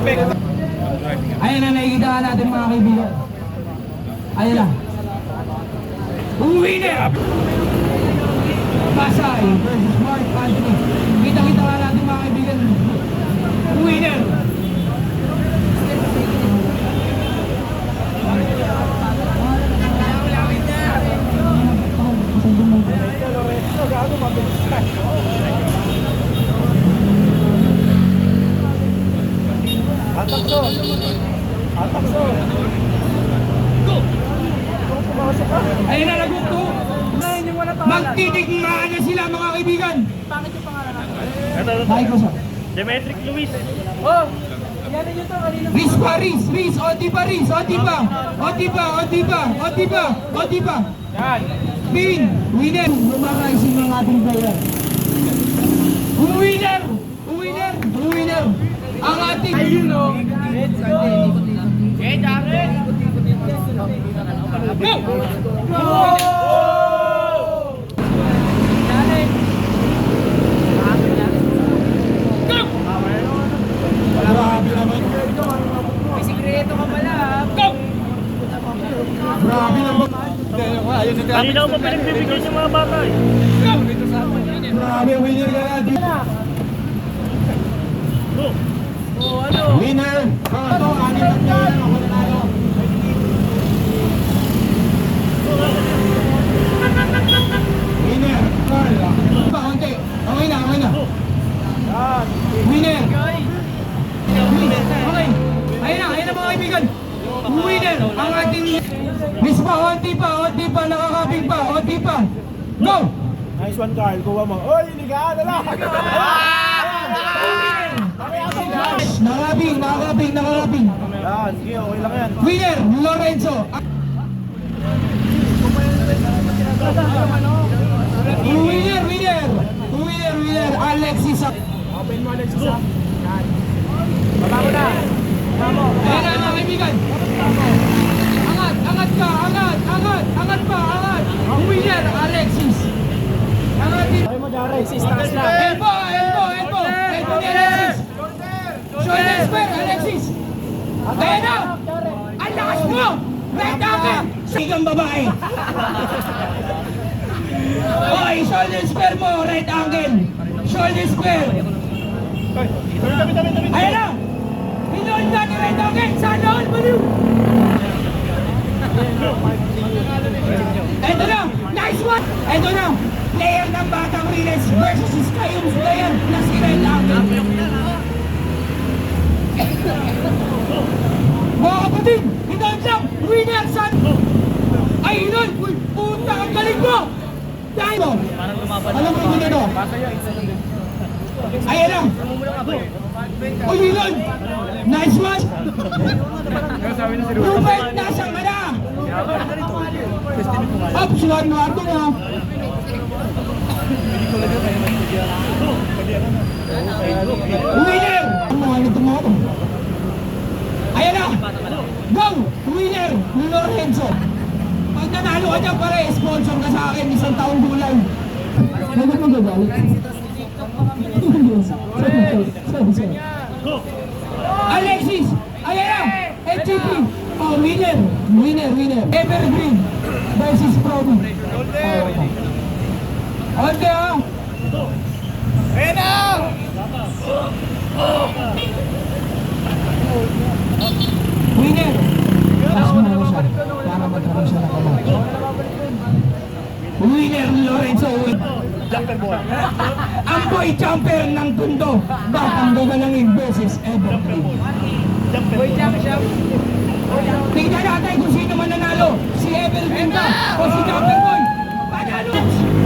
Ayan na, nakikita natin mga kaibigan. Ayan na. Winner! Pasay versus Mark. Kita-kita ka natin mga kaibigan. Winner! Atakso! Atakso! Ayan na, nagukto. Magtitigmaan na sila mga kaibigan. Ito, ito. Microsoft. Demetric Luis. Riz pa, Riz, Riz, Oti pa, Riz, Oti pa, Oti pa, Oti pa, Oti pa, Oti pa. Bin, winner. Lumakaisin ng ating player. Winner! Winner! Winner! Ang ating... Ayun o! Go! Grabe naman. Ayun si Kanina ko pa pinagbibigyan yung mga bata eh. Grabe, winner ka na. Go. Winner! Ito, Miss pa, onti pa, onti pa, nakakaping pa, onti pa. Go! Nice one, Carl. Kuha mo. Oy, ligaan na lang! Nakakaping, nakakaping, nakakaping. Yan, sige, okay lang yan. Winner, Lorenzo. Winner, winner. Winner, winner, Alexis. Open mo, Alexis. Yan. Baba mo na. Baba mo. Ayan na mga kaibigan. Angat. Winner, Alexis. Ay mo, Jare. Sis, taas na. Elbow. Elbow ni Alexis. Shoulder square, Alexis. Ayan na. Ang lakas mo. Sigang babae. Oy, shoulder square mo, right angle. Shoulder square. Ayan na. Pinold na ni right angle. Sana all baliw. Ito na. One. Ito na. Player ng Batang Riles versus Skyums player na si Red Angle. Mga kapatid, Pinold lang. Winner san. Ay. Uy, puta, ang galing mo. Dahil mo. Alam mo yung ito? Ayan na. Uy, Pinold. Nice one. Rupert, nasa ka na. Ups, one mo ato na. Winner! Ano? Ayan na! Go! Winner! Lorenzo! Pag nanalo ka dyan pare, sponsor ka sa akin isang taong gulay. Bakit mo gagalit? Sorry, sorry. Alexis! Ayan na! HGP! Oh, winner! Winner, winner! Evergreen versus Proby. Onde ah! Ayan na! Winner! Mas mo siya para magkaroon siya ng kamay. Winner Lorenzo! Ang boy jumper ng tundo! Batang gagalangin versus Evergreen. Tingnan natin kung sino man nanalo. Si Evergreen ba o si Jumper Boy? Panalo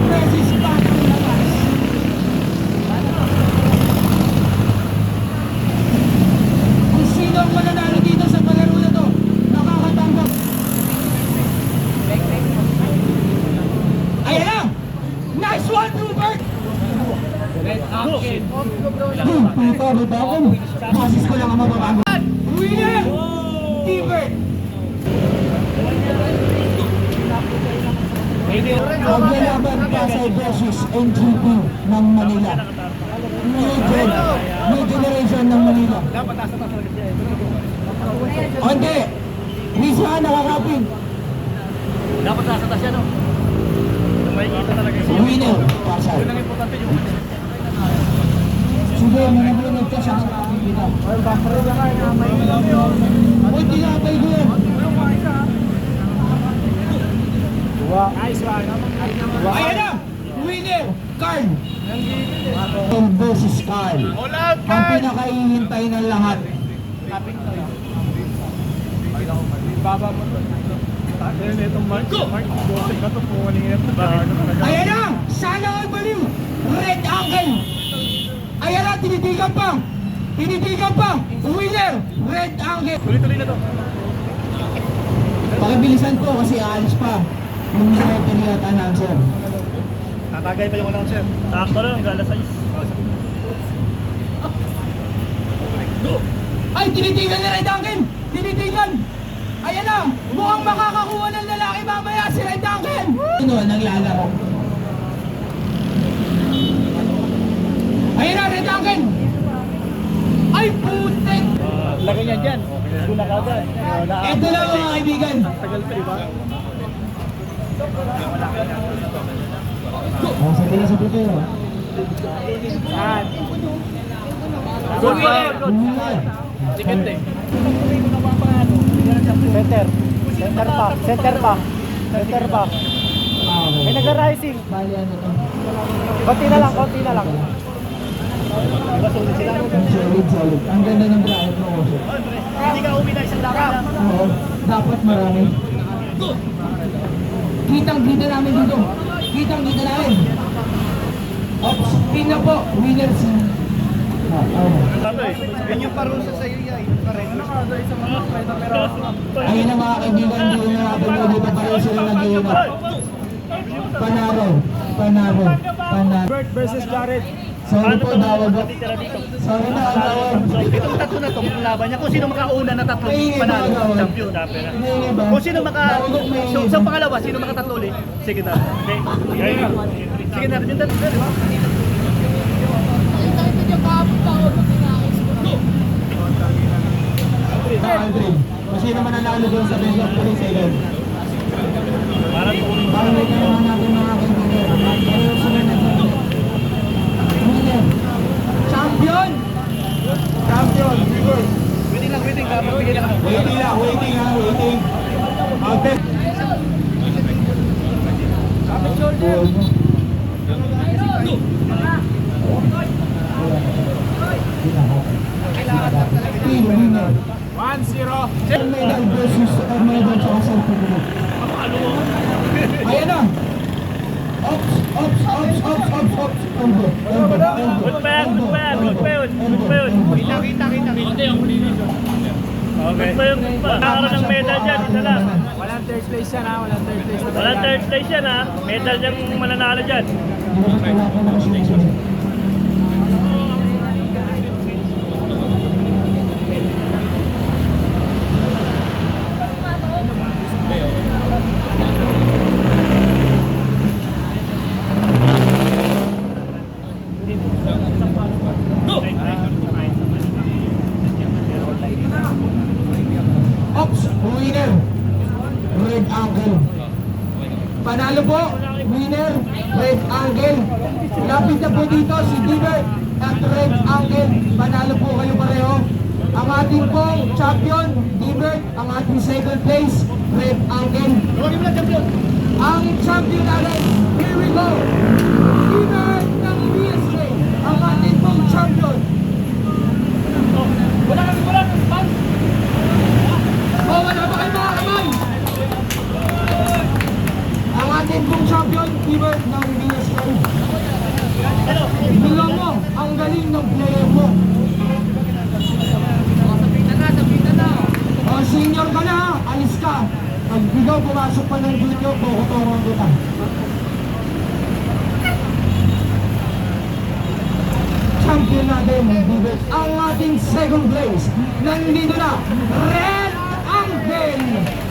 versus Batang Lakas. Kung sino ang mananalo dito sa palaro na to, nakakatanggap. Ayan na! Nice one, Rupert! Puto, puto ako. Basis ko lang ang mababago. Winner! T-Bird! Maglalaban Pasay versus NGP ng Manila. Legend new generation ng Manila. Hindi, Risa nakakapin. Dapat nasa taas siya, no? Winner, Pasal. Yun ang importante yung... Sige, manabunod ka kita. Ay, bakre na kayo na may... Uy, tinapay ko yan. One. Ayan na! Winner! Carl! Carl versus Carl. Ang pinakahihintay ng lahat. Baba mo to. Ayun, itong Mark. Mark, boses ka to po. Ayan na! Sana all baliw! Red Angle! Ayan na! Tinitigan pa! Tinitigan pa! Winner! Red Angle! Tuloy-tuloy na to. Pakibilisan ko kasi aalis pa. Yung referee at announcer. Tatagay pa yung announcer. Sakto lang, gala size. Ay, tinitigan ni Red Angle! Tinitigan! Ayan na! Mukhang makakakuha ng lalaki mamaya si Red Angle! Ano, naglalaro. Ayan na, Red Angle! Ay, putek! Laki niya dyan. Doon na kagad. Wala. Ito lang mga kaibigan. Tagal pa, di ba? Oh, sa tila sa pa. Sikit eh. Center. Center back. Center back. Center back. May nagra-rising. Bali ano? Konti na lang, konti na lang. Solid, solid. Ang ganda ng drive mo. Hindi ka umi na isang lakad. Oo, dapat marami. Kitang kita namin dito. Kitang kita namin. Ops, pin na po. Winner si... Ah, oh. Yan yung parusa sa iyo, yan. Pareho. Ayun na mga kaibigan, hindi na natin mo dito pa rin sila nag-iingat. Panaro, panaro, panaro. Bert versus Jared. Sorry po, dawag po. Titira dito. Na, ang dawag. Itong tatlo na to, kung laban niya, kung sino makauna na tatlo, panalo, champion. Na. Hindi ba? Kung sino maka... So, sa pangalawa, sino makatatlo ulit? Sige na. Ngayon. Sige na, yung tatlo, di ba? Aldrin. Kasi naman nanalo doon sa best of 27. Parang tuloy. Para may kailangan natin mga kaibigan. Pareho sila nag- Winner. Champion! Champion! Waiting lang, waiting. Kapag na ako. Waiting lang, waiting ha, waiting. Outlet. Team winner. 1-0. Gold medal versus uh, medal sa certificate. Ayan na. Ops, ops, ops, ops, ops, ops. Elbow, elbow, elbow. Good pa yan, good pa yan, good pa yun, good pa Kita, kita, kita. Okay. Good pa yun, good pa. Nakakaroon ng medal dyan, isa lang. Walang third place yan ha, walang third place. Walang third place yan ha. Medal yung mananalo dyan. Wala ka na sinasabi. Ops, winner. Red Angle. Panalo po, winner, Red Angle. Lapit na po dito si Divert at Red Angle. Panalo po kayo pareho. Ang ating pong champion, Divert. Ang ating second place, Red Angle. Ang champion natin, here we go. Divert ng BSK. Ang ating pong champion. Wala kami, wala kami. Oh, wala ba kayo mga kamay? Ang ating pong champion, Divert ng BSK. Bilang mo, ang galing ng player mo. O, senior ka na, alis ka. Pag ikaw pumasok pa ng junior, kukutungan kita. Champion natin. Ang ating second place, nandito na, Red Angel!